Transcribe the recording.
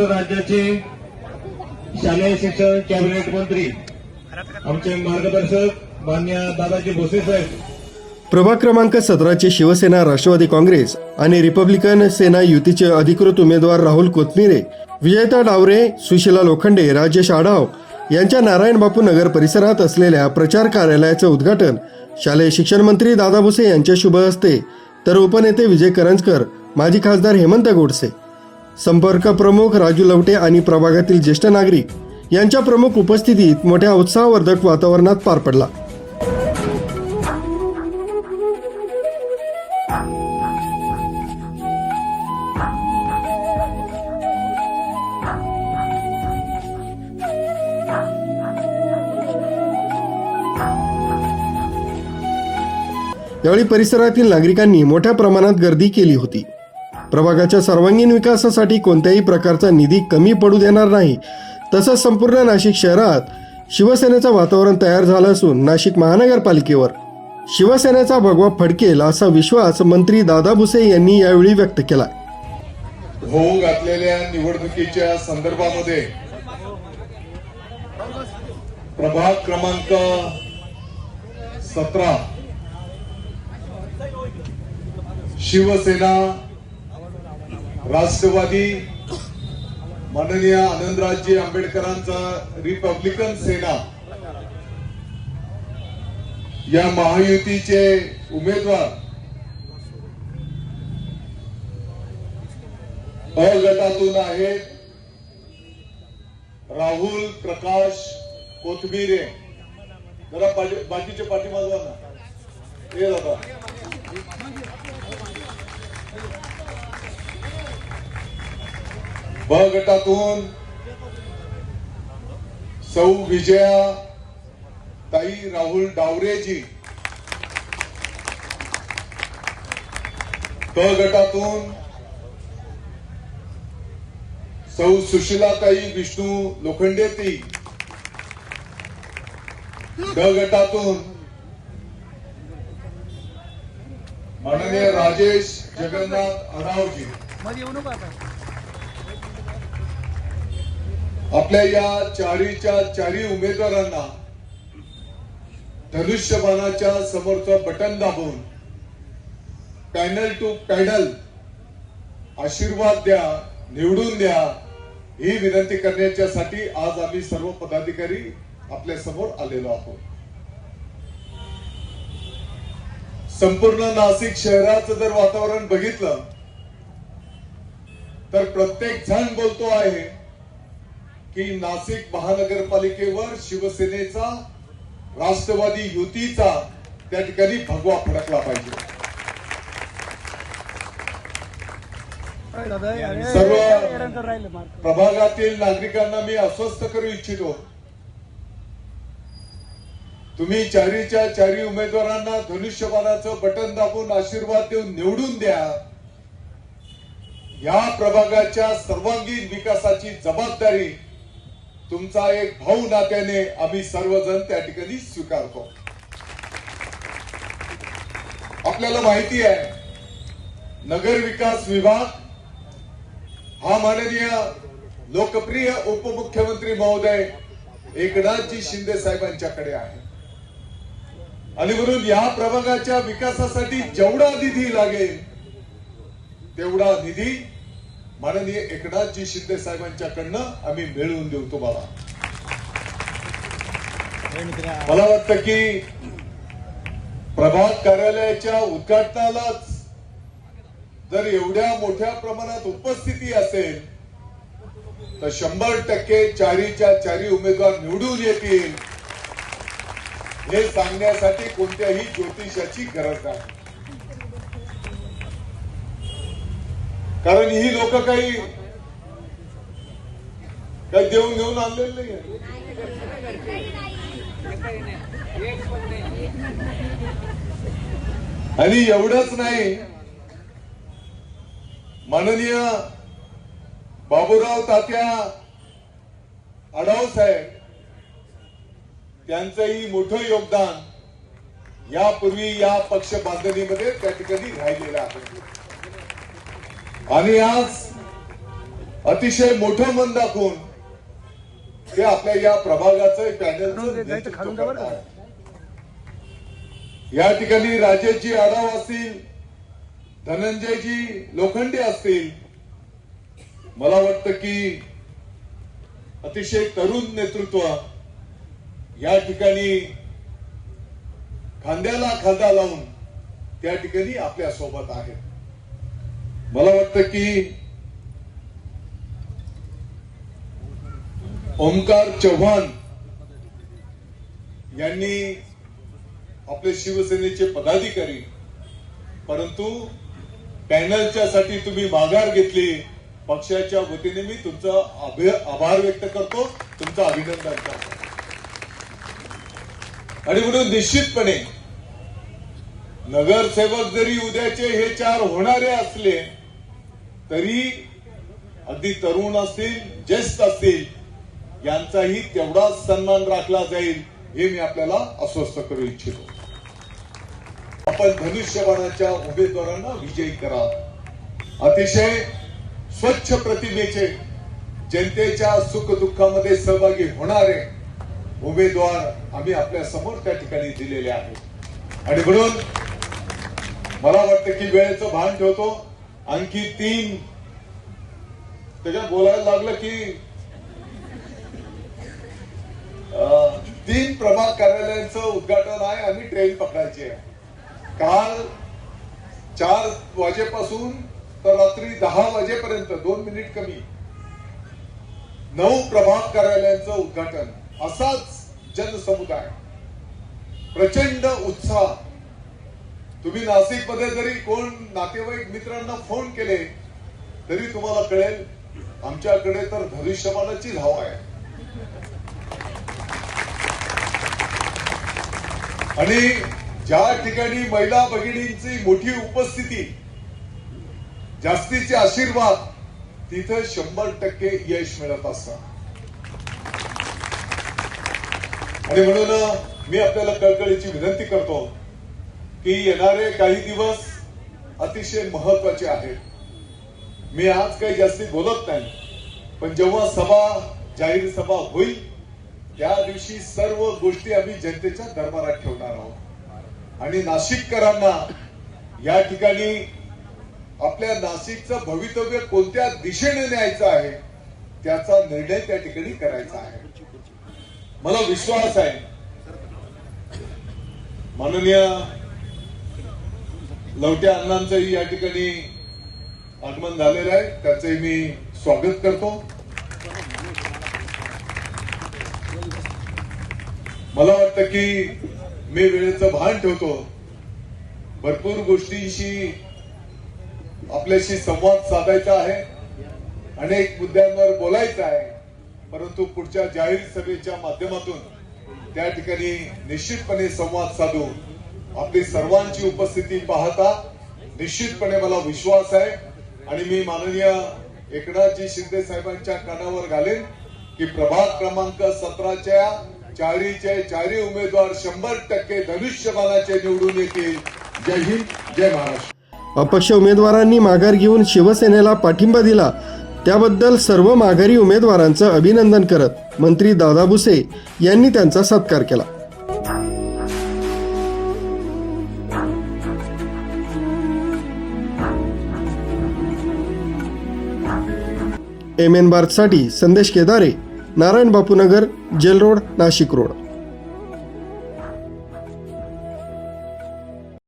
राज्याचे शालेय शिक्षण कॅबिनेट मंत्री आमचे मार्गदर्शक मान्य दादाजी भोसे साहेब. प्रभाग क्रमांक सतराचे शिवसेना राष्ट्रवादी काँग्रेस आणि रिपब्लिकन सेना युतीचे अधिकृत उमेदवार राहुल कोथमिरे विजयता डावरे सुशीला लोखंडे राजेश आढाव यांच्या नारायण बापू नगर परिसरात असलेल्या प्रचार कार्यालयाचं उद्घाटन शालेय शिक्षण मंत्री दादा भुसे यांच्या शुभ हस्ते तर उपनेते विजय करंजकर माजी खासदार हेमंत गोडसे संपर्क प्रमुख राजू लवटे आणि प्रभागातील ज्येष्ठ नागरिक यांच्या प्रमुख उपस्थितीत मोठ्या उत्साहवर्धक वातावरणात पार पडला. यावेळी परिसरातील नागरिकांनी मोठ्या प्रमाणात गर्दी केली होती. प्रभागाच्या सर्वांगीण विकासासाठी कोणत्याही प्रकारचा निधी कमी पडू देणार नाही. तसंच संपूर्ण नाशिक शहरात शिवसेनेचं वातावरण तयार झालं असून नाशिक महानगरपालिकेवर शिवसेनेचा भगवा फडकेल असा विश्वास मंत्री दादा भुसे यांनी यावेळी व्यक्त केला होऊ घातलेल्या निवडणुकीच्या संदर्भामध्ये प्रभाग क्रमांक सतरा शिवसेना राष्ट्रवादी माननीय आनंदराजजी आंबेडकरांचा रिपब्लिकन सेना या महायुतीचे उमेदवार अ गटातून आहेत राहुल प्रकाश कोथबिरे जरा पाठी बाकीचे पाठीमागवा ना. हे दादा. ब गटातून सौ विजया ताई राहुल डावरेजी. क गटातून सौ सुशीलाताई विष्णू लोखंडेती. ड गटातून माननीय राजेश जगन्नाथ अडावजी आपल्या या चारीच्या चारी उमेदवारांना धनुष्यबाणाच्या समोरचं बटन दाबून पॅनल टू पॅनल आशीर्वाद द्या निवडून द्या ही विनंती करण्याच्यासाठी आज आम्ही सर्व पदाधिकारी आपल्यासमोर आलेलो आहोत. संपूर्ण नाशिक शहराचं जर वातावरण बघितलं तर प्रत्येक जण बोलतो आहे की नाशिक महानगरपालिकेवर शिवसेनेचा राष्ट्रवादी युतीचा त्या ठिकाणी भगवा फडकला पाहिजे. सर्व- प्रभागातील नागरिकांना मी अस्वस्थ करू इच्छितो. तुम्ही चारीच्या चारी उमेदवारांना धनुष्यबाणाचं बटन दाबून आशीर्वाद देऊन निवडून द्या. या प्रभागाच्या सर्वांगीण विकासाची जबाबदारी तुमचा एक भाऊ नात्याने आम्ही सर्वजण त्या ठिकाणी स्वीकारतो. आपल्याला माहिती आहे नगर विकास विभाग हा माननीय लोकप्रिय उपमुख्यमंत्री महोदय एकनाथजी शिंदे साहेबांच्याकडे आहे. आणि म्हणून या प्रभागाच्या विकासासाठी जेवढा निधी लागेल तेवढा निधी माननीय एकनाथजी शिंदे साहेबांच्याकडनं आम्ही मिळवून देऊ तुम्हाला. मला वाटतं की प्रभाग कार्यालयाच्या उद्घाटनालाच जर एवढ्या मोठ्या प्रमाणात उपस्थिती असेल तर शंभर टक्के चारीच्या चारी उमेदवार निवडून येतील हे सांगण्यासाठी कोणत्याही ज्योतिषाची गरज नाही. कारण ही लोक काही काही देऊन घेऊन आणलेले नाही आणि एवढंच नाही माननीय बाबूराव तात्या आढाव साहेब त्यांचंही मोठं योगदान यापूर्वी या पक्ष बांधणीमध्ये त्या ठिकाणी राहिलेलं आहे. आणि आज अतिशय मोठं मन दाखवून ते आपल्या या प्रभागाचं का? या ठिकाणी राजेशजी आढाव असतील धनंजयजी लोखंडे असतील मला वाटतं की अतिशय तरुण नेतृत्व या ठिकाणी खांद्याला खांदा लावून त्या ठिकाणी आपल्यासोबत आहेत मला वाटतं की ओंकार चव्हाण यांनी आपले शिवसेनेचे पदाधिकारी परंतु पॅनलच्या साठी तुम्ही माघार घेतली. पक्षाच्या वतीने मी तुमचा आभार व्यक्त करतो. तुमचं अभिनंदन करतो. आणि म्हणून निश्चितपणे नगरसेवक जरी उद्याचे हे चार होणारे असले तरी अगदी तरुण असतील ज्येष्ठ असतील यांचाही तेवढाच सन्मान राखला जाईल हे मी आपल्याला अस्वस्थ करू इच्छितो. आपण धनुष्यबाणाच्या उमेदवारांना विजयी करा. अतिशय स्वच्छ प्रतिमेचे जनतेच्या सुख दुःखामध्ये सहभागी होणारे उमेदवार आम्ही आपल्यासमोर त्या ठिकाणी दिलेले आहेत. आणि म्हणून मला वाटतं की वेळेचं भान ठेवतो. आणखी तीन. त्याच्यात बोलायला लागलं की अं, तीन प्रभाग कार्यालयांचं उद्घाटन आहे आणि ट्रेन पकडायची आहे. काल चार वाजेपासून तर रात्री दहा वाजेपर्यंत दोन मिनिट कमी. नऊ प्रभाग कार्यालयांचं उद्घाटन. असाच जनसमुदाय. प्रचंड उत्साह. तुम्ही नाशिकमध्ये जरी कोण नातेवाईक मित्रांना फोन केले तरी तुम्हाला कळेल आमच्याकडे तर धनुष्यबाणाची धाव आहे. आणि ज्या ठिकाणी महिला भगिनींची मोठी उपस्थिती जास्तीचे आशीर्वाद तिथं शंभर टक्के यश मिळत असतं. आणि म्हणून मी आपल्याला कळकळीची विनंती करतो की येणारे काही दिवस अतिशय महत्त्वाचे आहेत. मी आज काही जास्ती बोलत नाही पण जेव्हा सभा जाहीर सभा होईल त्या दिवशी सर्व गोष्टी आम्ही जनतेच्या दरबारात ठेवणार आहोत. आणि नाशिककरांना या ठिकाणी आपल्या नाशिकचं भवितव्य कोणत्या दिशेने न्यायचं आहे त्याचा निर्णय त्या ठिकाणी करायचा आहे. मला विश्वास आहे. माननीय लवट्या अण्णांचंही या ठिकाणी आगमन झालेलं आहे. त्याचंही मी स्वागत करतो. मला वाटतं की मी वेळेचं भान ठेवतो. भरपूर गोष्टींशी आपल्याशी संवाद साधायचा आहे. अनेक मुद्द्यांवर बोलायचं आहे. परंतु पुढच्या जाहीर सभेच्या माध्यमातून त्या ठिकाणी निश्चितपणे संवाद साधू आपली सर्वांची उपस्थिती पाहता निश्चितपणे मला विश्वास आहे. आणि मी माननीय एकनाथजी शिंदे साहेबांच्या कानावर घालेन की प्रभाग क्रमांक सतराच्या चारीचे चारी उमेदवार शंभर टक्के धनुष्यबाणाचे निवडून येतील. जय हिंद जय महाराष्ट्र. अपक्ष उमेदवारांनी माघार घेऊन शिवसेनेला पाठिंबा दिला. त्याबद्दल सर्व माघारी उमेदवारांचं अभिनंदन करत मंत्री दादा भुसे यांनी त्यांचा सत्कार केला. M N बार्थसाठी Sandesh Kedare Narayan Bapunagar jail road Nashik road.